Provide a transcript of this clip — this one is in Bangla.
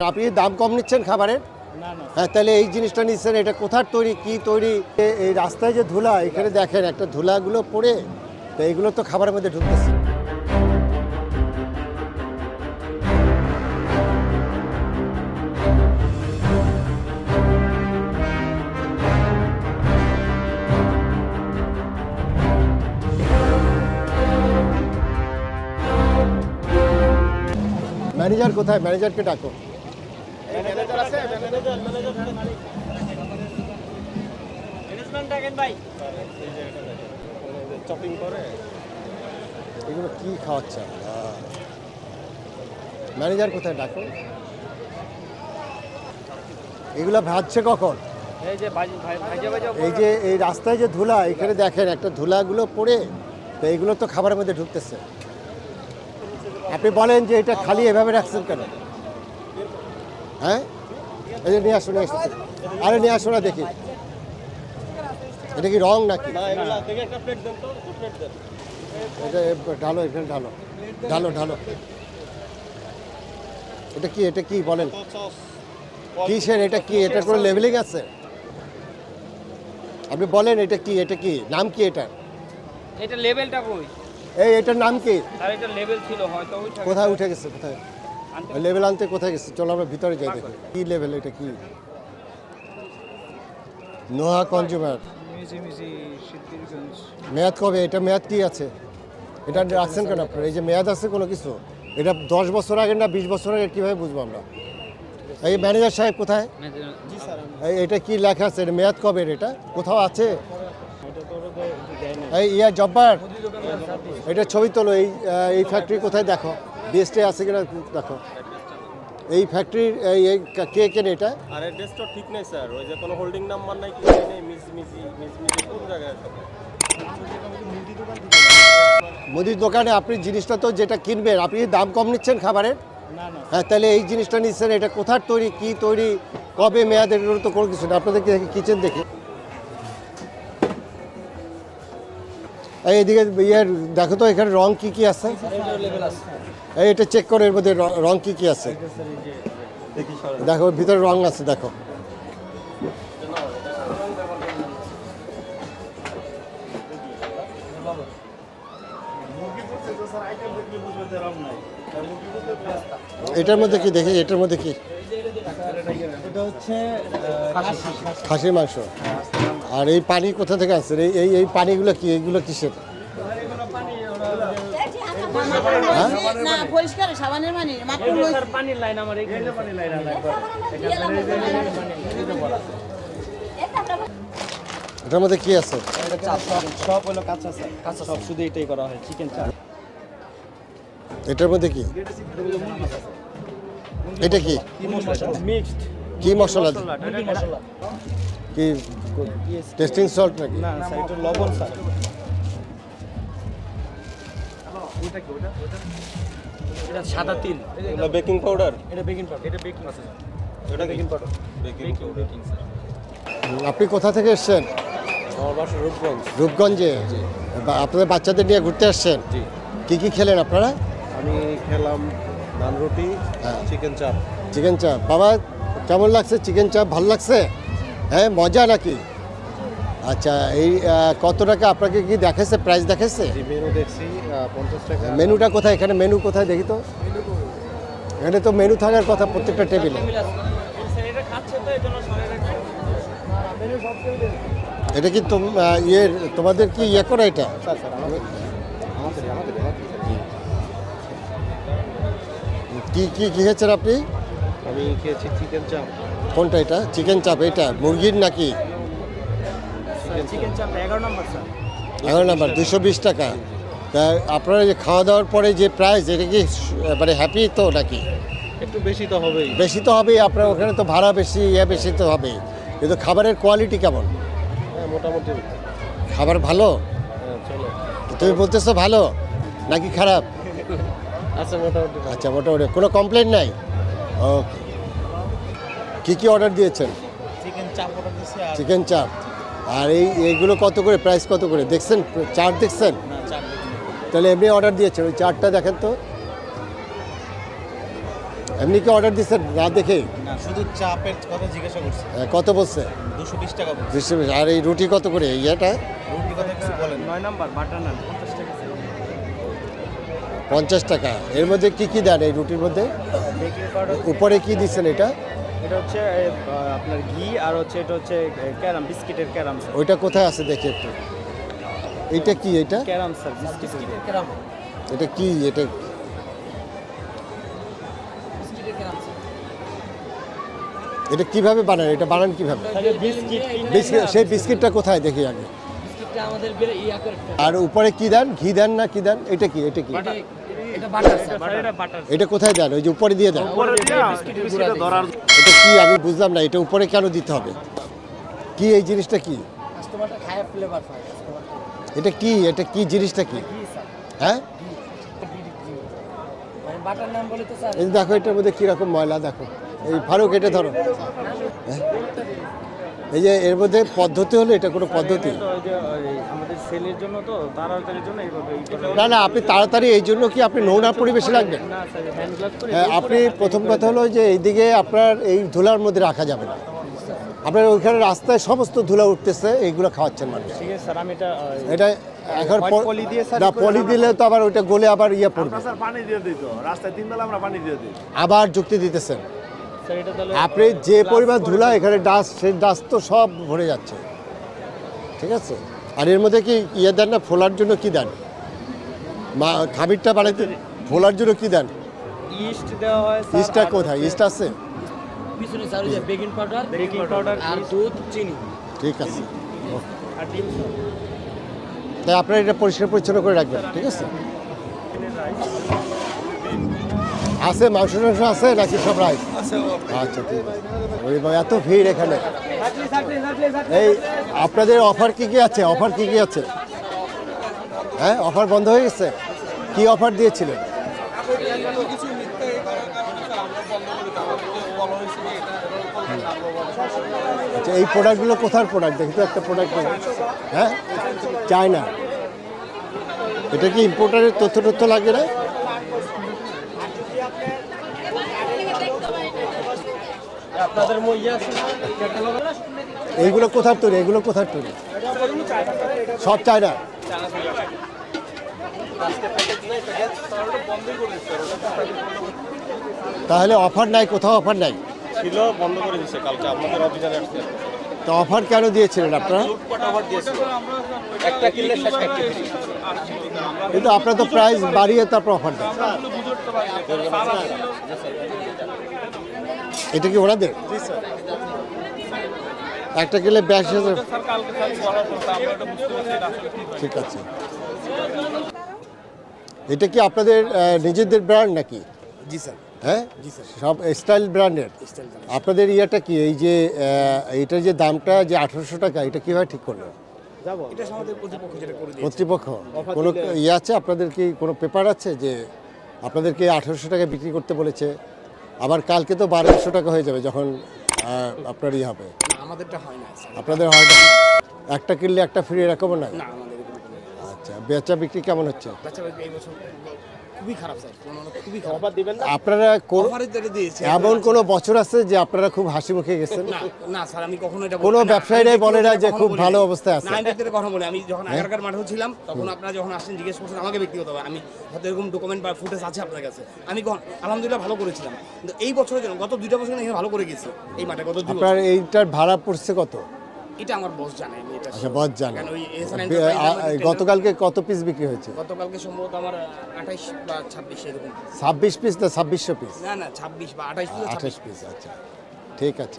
আপনি দাম কম নিচ্ছেন খাবারের? হ্যাঁ তাহলে এই জিনিসটা নিচ্ছেন এটা কোথার তৈরি কি তৈরি? এই রাস্তায় যে ধুলা এখানে দেখেন একটা ধুলাগুলো পড়ে তো এইগুলো তো খাবারের মধ্যে ঢুকতেছে। ম্যানেজার কোথায়? ম্যানেজারকে ডাকো ম্যানেজার আছে ম্যানেজার ম্যানেজার ম্যানেজমেন্ট দেখেন ভাই চপিং করে। এগুলো কি খাওয়াচ্ছে? ম্যানেজার কোথায় ডাকো? এগুলো ভাজছে কখন? এই যে এই রাস্তায় যে ধুলা এখানে দেখেন একটা ধুলাগুলো পড়ে তো এইগুলো তো খাবারের মধ্যে ঢুকতেছে। আপনি বলেন যে এটা খালি এভাবে রাখছেন কেন? হ্যাঁ? এই যে নিয়ে আসুন নিয়ে আসুন আরে নিয়ে আসুন না দেখি। এটা কি রং নাকি? না এগুলা দেখে একটা প্লেট দেন তো দু প্লেট দেন। এটা ঢালো এখানে ঢালো। ঢালো ঢালো। এটা কি এটা কি বলেন? সস কিসের এটা কি? এটা কোনো লেভেলিং আছে? আপনি বলেন এটা কি এটা কি? নাম কি এটা? এটা লেভেলটা কই? এই এটার নাম কি? আর এটা লেভেল ছিল হয়তো কোথায় উঠে গেছে কোথায়? লেভেল আনতে কোথায় গেছে? চলো আমরা ভিতরে যাই দেখি। কি লেভেল, এটা কি? নোহা কনজিউমার মেয়াদ কবে? এটা মেয়াদ কি আছে? এটা রাখছেন কেন আপনার? এই যে মেয়াদ আছে কোনো কিছু? এটা দশ বছর আগে না বিশ বছর আগে কীভাবে বুঝব আমরা? এই ম্যানেজার সাহেব কোথায়? এটা কি লেখা আছে? এটা মেয়াদ কবে এটা? কোথাও আছে? এই ইয়া জব্বার? এটা ছবি তোলো, এই এই ফ্যাক্টরি কোথায়? দেখো। বিএসটি আছে কিনা দেখো। এই ফ্যাক্টরির এই এই কা- কে কেনে এটা? আর অ্যাড্রেসটা ঠিক নেই স্যার ওই যে কোনো হোল্ডিং নাম্বার নাই কি নেই মিস মিসি মিস মিসি কোন জায়গায় আছে। মুদির দোকানে আপনি জিনিসটা তো যেটা কিনবেন আপনি দাম কম নিচ্ছেন খাবারের? না না। হ্যাঁ তাহলে এই জিনিসটা নিচ্ছেন এটা কোথার তৈরি কি তৈরি কবে মেয়াদের তো কোনো কিছু না আপনাদেরকে কিচেন দেখি। এই এদিকে ইয়ের দেখো তো, এখানে রং কি কি আছে? এই এটা চেক করো, এর মধ্যে র- কি কি আছে? দেখো ভিতরে রং আছে, দেখো। এটার মধ্যে কি দেখি? এটার মধ্যে কি? খাসির মাংস। আর এই পানি কোথা থেকে আসছে? এই এই এই পানিগুলো কি? এইগুলো কিসের? না পরিষ্কার সাবানের পানি মাত্র লই। স্যার পানির লাইন আমার এইখানে পানির লাইন আছে। এটার মধ্যে কি আছে? সব হলো কাঁচা কাঁচা সব শুধু এটাই করা হয় চিকেন চাপ এটার মধ্যে কি? এটা কি? মিক্সড। কি মশলা? কি টেস্টিং সল্ট নাকি? না স্যার এটা লবণ স্যার। এটা সাদা তিল। এটা বেকিং পাউডার এটা বেকিং পাউডার এটা বেকিং আছে এটা baking powder baking baking sir. আপনি কোথা থেকে এসছেন? আমার বাসা রূপগঞ্জ। রূপগঞ্জে? বা- আপনাদের বাচ্চাদের নিয়ে ঘুরতে আসছেন? জি। কি কি খেলেন আপনারা? আমি খেলাম নান রুটি হ্যাঁ। চিকেন চাপ। চিকেন চাপ। বাবা কেমন লাগছে? চিকেন চাপ ভালো লাগছে? হ্যাঁ মজা নাকি? আচ্ছা এই কত টাকা আপনাকে কি দেখাচ্ছে প্রাইস দেখাচ্ছে মেনু দেখছি পঞ্চাশ টাকা। মেনুটা কোথায়? এখানে মেনু কোথায় দেখি তো। এখানে তো মেনু থাকার কথা প্রত্যেকটা টেবিলে এটা খাচ্ছে তো এই জন্য এটা কি তোম- ইয়ের তোমাদের কি ইয়ে করা এটা? কি কি কি খেয়েছেন আপনি? আমি খেয়েছি চিকেন চাপ। কোনটা এটা? চিকেন চাপ এটা মুরগির নাকি? চিকেন চাপ এগারো নম্বর স্যার। এগারো নাম্বার দুশো বিশ টাকা। তা আপনারা যে খাওয়া দাওয়ার পরে যে প্রাইস এটা কি মানে হ্যাপি তো নাকি? একটু বেশি তো হবেই। বেশি তো হবেই আপনার ওখানে তো ভাড়া বেশি ইয়ে বেশি তো হবে কিন্তু খাবারের কোয়ালিটি কেমন? হ্যাঁ মোটামুটি। খাবার ভালো? হ্যাঁ তুমি বলতেছো ভালো নাকি খারাপ? আচ্ছা মোটামুটি। আচ্ছা মোটামুটি। কোনো কমপ্লেন নাই? ওকে কী কী অর্ডার দিয়েছেন? চিকেন চাপ আর চিকেন চাপ আর এই এইগুলো কত করে প্রাইস কত করে? দেখছেন? চাট দেখছেন? তাহলে এমনি অর্ডার দিয়েছেন ওই চারটা দেখেন তো। এমনি কি অর্ডার দিচ্ছেন না দেখে? শুধু চাপের কথা জিজ্ঞাসা করছি। আহ, কত বলছে? দুশো বিশ টাকা দুশো বিশ। আর এই রুটি কত করে? ইয়েটা? কথা কিছু বলেন। নয় নাম্বার বাটার নান পঞ্চাশ টাকা। এর মধ্যে কি কি দেন এই রুটির মধ্যে? বেকিং পাউডার উপরে কি দিচ্ছেন এটা? এটা হচ্ছে আপনার ঘি আর হচ্ছে এটা হচ্ছে ক্যারাম বিস্কিটের ক্যারাম ওইটা কোথায় আছে দেখি একটু। এইটা কি এটা? ক্যারাম স্যার বিস্কিটের ক্যারাম। এটা কি এটা? এটা কীভাবে বানান? এটা বানান কীভাবে? সেই বিস্কিটটা কোথায়? দেখি আগে। আর উপরে কি দেন? ঘি দেন না কি দেন? এটা কি? এটা কি? এটা কোথায় দেন? ওই যে উপরে দিয়ে দেন? এটা কি? আমি বুঝলাম না এটা উপরে কেন দিতে হবে? কি এই জিনিসটা কি? এটা কি? এটা কি জিনিসটা কি? হ্যাঁ? এই দেখো এটার মধ্যে কীরকম ময়লা দেখো। এই ফারুক এটা ধরো। হ্যাঁ? এই যে এর মধ্যে পদ্ধতি হলো এটা কোনো পদ্ধতি। না না আপনি তাড়াতাড়ি এই জন্য কি আপনি নোংরা পরিবেশে রাখবেন? হ্যাঁ, আপনি প্রথম কথা হলো যে এইদিকে আপনার এই ধুলার মধ্যে রাখা যাবে না। আপনার ওইখানে রাস্তায় সমস্ত ধুলা উঠতেছে এইগুলো খাওয়াচ্ছেন মানুষ। ঠিক আছে স্যার এটা এখন পলি না পলি দিলে তো আবার ওইটা গলে আবার ইয়ে পড়বে। স্যার পানি দিয়ে দিই তো। রাস্তায় তিন বেলা আমরা পানি দিয়ে দিই। আবার যুক্তি দিতেছেন। আপনি যে পরিমাণ ধুলা এখানে ডাস্ট সেই ডাস্ট তো সব ভরে যাচ্ছে। ঠিক আছে? আর এর মধ্যে কি ইয়ে দেন না? ফোলার জন্য কি দেন? মা খাবিরটা বানাইতে ফোলার জন্য কি দেন? ইস্ট দেওয়া হয় ইস্টটা কোথায়? ইস্ট আছে? পিছনে স্যার ওই যে বেকিং পাউডার বেকিং পাউডার আর দুধ চিনি। ঠিক আছে। আর ডিম তাই আপনারা এটা পরিষ্কার পরিচ্ছন্ন করে রাখবেন ঠিক আছে? আছে মাংস টাংস আছে নাকি সব রাইস আচ্ছা ঠিক আছে। ওই বাবা, এত ভিড় এখানে। এই আপনাদের অফার কি কি আছে? অফার কি কি আছে? হ্যাঁ অফার বন্ধ হয়ে গেছে? কি অফার দিয়েছিলেন? আচ্ছা এই প্রোডাক্টগুলো কোথার প্রোডাক্ট দেখি তো একটা প্রোডাক্ট হ্যাঁ চায়না। এটা কি ইম্পোর্টারের তথ্য তথ্য লাগে না আপনাদের মই আছে এইগুলো কোথার তৈরি? এগুলো কোথার তৈরি? সব চায়না? তাহলে অফার নাই কোথাও অফার নাই? ছিল বন্ধ করে দিচ্ছে কালকে। আপনাদের অভিযানে আসছে। তো অফার কেন দিয়েছিলেন আপনারা? একটা কিনলে। কিন্তু আপনারা তো প্রাইস বাড়িয়ে তারপর অফার দেন এটা কি ওনাদের? একটা কিনলে ব্যাস হাজার ঠিক আছে। এটা কি আপনাদের নিজেদের ব্র্যান্ড নাকি? জি স্যার। হ্যাঁ? সব স্টাইল ব্র্যান্ডের আপনাদের ইয়েটা কি? এই যে এটার যে দামটা যে আঠারোশো টাকা এটা কীভাবে ঠিক করল? এটা আমাদের প্রতিপক্ষ যেটা করে দিয়েছে। কর্তৃপক্ষ? কোনো ইয়ে আছে? আপনাদের কি কোনো পেপার আছে যে আপনাদেরকে আঠারোশো টাকা বিক্রি করতে বলেছে? আবার কালকে তো বারোশো টাকা হয়ে যাবে যখন আপনার ইয়ে হবে। আমাদেরটা হয় না আপনাদের হয় না? একটা কিনলে একটা ফ্রি এরকমও না? না এরকম কোনো আচ্ছা বেচা বিক্রি কেমন হচ্ছে? বাচ্চারা এই বছর খুবই খারাপ স্যার। খুবই খারাপ। অফার দিবেন আপনারা কোন- দিয়েছে। এমন কোনো বছর আছে যে আপনারা খুব হাসি মুখে গেছেন? না না স্যার আমি কখনো এটা কোনো ব্যবসায়ীরাই বলে না যে খুব ভালো না। অবস্থায় আছে। না আমি ব্যক্তিগত কথা বলি আমি যখন আগেরকার মাঠেও ছিলাম তখন আপনারা যখন আসছেন জিজ্ঞেস করছেন আমাকে ব্যক্তিগতভাবে আমি হয়তো এরকম ডকুমেন্ট বা ফুটেজ আছে আপনার কাছে। আমি কখন আলহামদুলিল্লাহ ভালো করেছিলাম। কিন্তু এই বছরের জন্য গত দুইটা বছর এখানে ভালো করে গেছি এই মাঠে গত আপনার এইটার ভাড়া পড়ছে কত? এটা আমার বস জানে এটা আচ্ছা বস জানে। ওই এসএন গতকালকে কত পিস বিক্রি হয়েছে? গতকালকে সম্ভবত আমার আঠাইশ বা এরকম। পিস না পিস না না ছাব্বিশ বা আঠাইশ আঠাশ পিস আচ্ছা। ঠিক আছে।